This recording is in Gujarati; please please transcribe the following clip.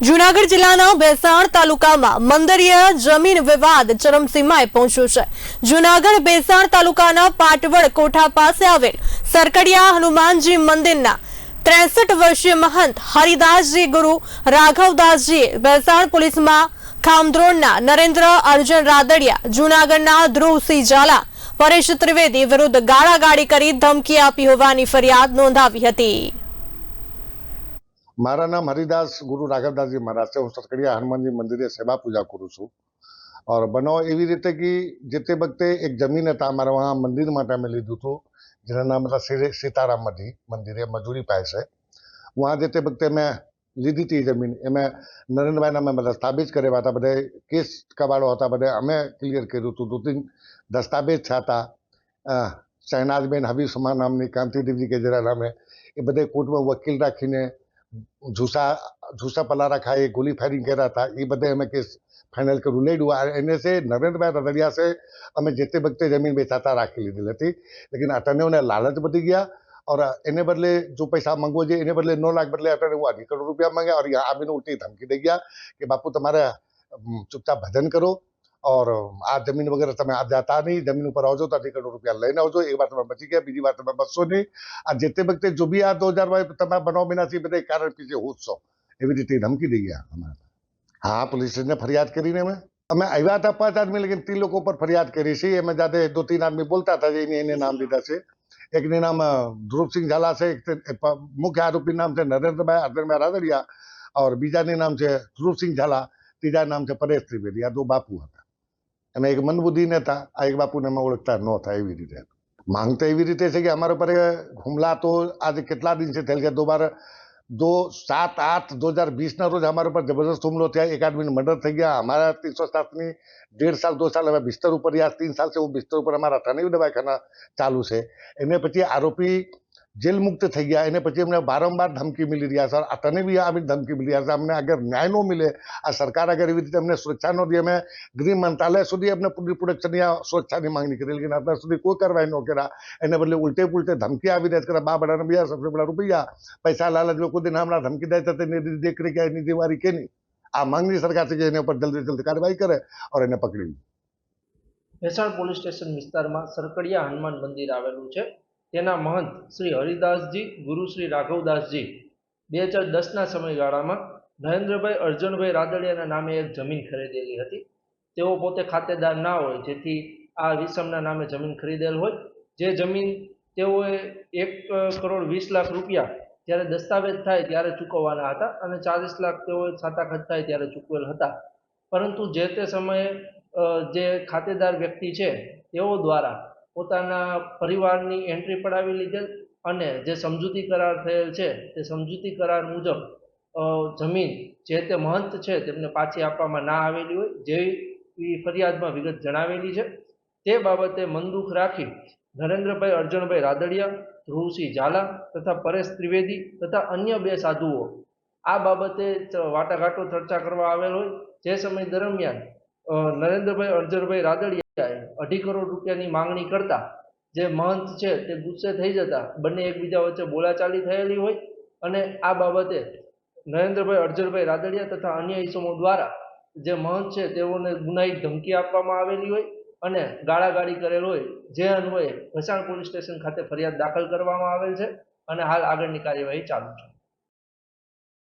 જુનાગઢ જિલ્લાના ભેસાણ તાલુકામાં મંદરીય જમીન વિવાદ ચરમસીમાએ પહોંચ્યો છે. જુનાગઢ ભેસાણ તાલુકાના પાટવડ કોઠા પાસે આવેલ સરકડિયા હનુમાનજી મંદિરના ત્રેસઠ વર્ષીય મહંત હરિદાસજી ગુરુ રાઘવદાસજીએ ભેસાણ પોલીસમાં ખામદ્રોણના નરેન્દ્ર અર્જુન રાદડિયા, જુનાગઢના ધ્રુવસિંહ ઝાલા, પરેશ ત્રિવેદી વિરુદ્ધ ગાળાગાળી કરી ધમકી આપી હોવાની ફરિયાદ નોંધાવી હતી. મારા નામ હરિદાસ, ગુરુ રાઘવદાસજી મહારાજ છે. હું સરકડિયા હનુમાનજી મંદિરે સેવા પૂજા કરું છું. ઓર बनाओ એવી રીતે કે જેતે વખતે એક જમીન હતા અમારા વહાં મંદિર માટે અમે લીધું હતું, જેના નામ હતા સીતારામ મઢી મંદિરે મજૂરી પાય છે. વહાં જેતે વખતે મેં લીધી હતી જમીન, એમાં નરેન્દ્રભાઈના અમે બધા સ્થાપિત કર્યા હતા, બધા કેસ કબાડો હતા, બધા અમે ક્લિયર કર્યું હતું. દો તીન દસ્તાવેજ હતા શહેનાજબેન હબીસમા નામની કાંતિદેવજી કે જરા નામે એ બધે કોર્ટમાં વકીલ રાખીને જુસા જુસા પલારા એ ગોલી ફાયરિંગ કર્યા હતા. એ બધે અમે કેસ ફાઇનલ કર્યું લડ્યું એને છે નરેન્દ્રભાઈ રદડિયાસે અમે જે તે વખતે જમીન વેચાતા રાખી લીધેલી હતી. લેકિન એને લાલચ બધી ગયા ઓર એને બદલે જો પૈસા मांगो जे એને બદલે નો લાખ બદલે अठारह वो अढ़ी करोड़ रुपया मांगे और यहाँ आमीन उल्टी धमकी दे गया कि बापू तुम्हारा चुपचाप भजन करो ઓર આ જમીન વગર તમે આ જાતા નહીં જમીન ઉપર આવજો તો અઢી કરોડ રૂપિયા લઈને આવજો એક વાર તમે બચી ગયા બીજી વાર તમે બસો નહીં આ જે તે વખતે જો બી આ દો હજારમાં તમે બનાવ બન્યાથી બધા કારણ પીછે છો એવી રીતે ધમકી દઈ ગયા અમારે હા પોલીસ સ્ટેશને ફરિયાદ કરીને અમે અમે આવ્યા હતા પાંચ આદમી લેકિન ત્રણ લોકો પર ફરિયાદ કરી છે એમાં જાતે દો તીન આદમી બોલતા હતા એને એને નામ દીધા છે એકને નામ ધ્રુવસિંહ ઝાલા છે એક મુખ્ય આરોપી નામ છે નરેન્દ્રભાઈ આદરભાઈ રાદડિયા ઓર બીજાને નામ છે ધ્રુવસિંહ ઝાલા ત્રીજા નામ છે પરેશ ત્રિવેદી આ દો બાપુ હતા અને એક મંદબુદ્ધિ નેતા, આ એક બાપુને અમે ઓળખતા ન થાય એવી રીતે. માંગતા એવી રીતે છે કે અમારા પર હુમલા તો આજે કેટલા દિન છે થયેલ કે દોબાર દો સાત આઠ દો હજાર વીસના રોજ અમારા ઉપર જબરદસ્ત હુમલો થયા, એક આદમીને મર્ડર થઈ ગયા. અમારા ત્રીસો સાતની ડેઢ સાલ, દો સાલ હવે બિસ્તર ઉપર, યા તીન સાલ છે, હું બિસ્તર ઉપર અમારા અઠાણું દવાખાના ચાલુ છે. એને પછી આરોપી જેલ મુક્ત થઈ ગયા. એને પછી અમને વારંવાર ધમકી મળી રહ્યા સર આ તને બી આવી ધમકી મળી રહ્યા છે. અમને અગર ન્યાય નો મળે, આ સરકાર અગર એવી રીતે અમને સુરક્ષા ન દે, અમે ગૃહ મંત્રાલય સુધી અમને પૂરી પ્રોડક્શનની સુરક્ષાની માંગણી કરી. લેકિન અત્યાર સુધી કોઈ કાર્યવાહી ન કર્યા. એને બદલે ઉલટે પુલટે ધમકી આવી રહ્યા કરે બા બડાને બીજા સબસે બડા રૂપિયા, પૈસા લાલચ કોઈ દિન હમણાં ધમકી દે તો તેની દેખરેખ એની દિવાળી કેની આ માંગણી સરકાર થઈ એના ઉપર જલ્દી જલ્દી કાર્યવાહી કરે ઓર એને પકડી લે. મહેસાણ પોલીસ સ્ટેશન વિસ્તારમાં સરકડિયા હનુમાન મંદિર આવેલું છે. તેના મહંત શ્રી હરિદાસજી, ગુરુ શ્રી રાઘવદાસજી. બે હજાર દસના સમયગાળામાં નરેન્દ્રભાઈ અર્જુનભાઈ રાદડિયાના નામે એક જમીન ખરીદેલી હતી. તેઓ પોતે ખાતેદાર ના હોય, જેથી આ વિષમના નામે જમીન ખરીદેલ હોય. જે જમીન તેઓએ એક કરોડ વીસ લાખ રૂપિયા જ્યારે દસ્તાવેજ થાય ત્યારે ચૂકવવાના હતા અને ચાલીસ લાખ તેઓએ છાતાખત થાય ત્યારે ચૂકવેલ હતા. પરંતુ જે તે સમયે જે ખાતેદાર વ્યક્તિ છે, તેઓ દ્વારા પોતાના પરિવારની એન્ટ્રી પડાવી લીધેલ અને જે સમજૂતી કરાર થયેલ છે, તે સમજૂતી કરાર મુજબ જમીન જે તે મહંત છે તેમને પાછી આપવામાં ના આવેલી હોય જેવી ફરિયાદમાં વિગત જણાવેલી છે. તે બાબતે મનદુખ રાખી નરેન્દ્રભાઈ અર્જુનભાઈ રાદડિયા, ધ્રુવસિંહ ઝાલા તથા પરેશ ત્રિવેદી તથા અન્ય બે સાધુઓ આ બાબતે વાટાઘાટો ચર્ચા કરવા આવેલ હોય. જે સમય દરમિયાન નરેન્દ્રભાઈ અર્જુનભાઈ રાદડિયાએ અઢી કરોડ રૂપિયાની માંગણી કરતા જે મહંત છે તે ગુસ્સે થઈ જતા બંને એકબીજા વચ્ચે બોલાચાલી થયેલી હોય અને આ બાબતે નરેન્દ્રભાઈ, અર્જુનભાઈ રાદડિયા તથા અન્ય ઇસમો દ્વારા જે મહંત છે તેઓને ગુનાહિત ધમકી આપવામાં આવેલી હોય અને ગાળાગાળી કરેલ હોય. જે અન્વયે ભસાણ પોલીસ સ્ટેશન ખાતે ફરિયાદ દાખલ કરવામાં આવેલ છે અને હાલ આગળની કાર્યવાહી ચાલુ છે.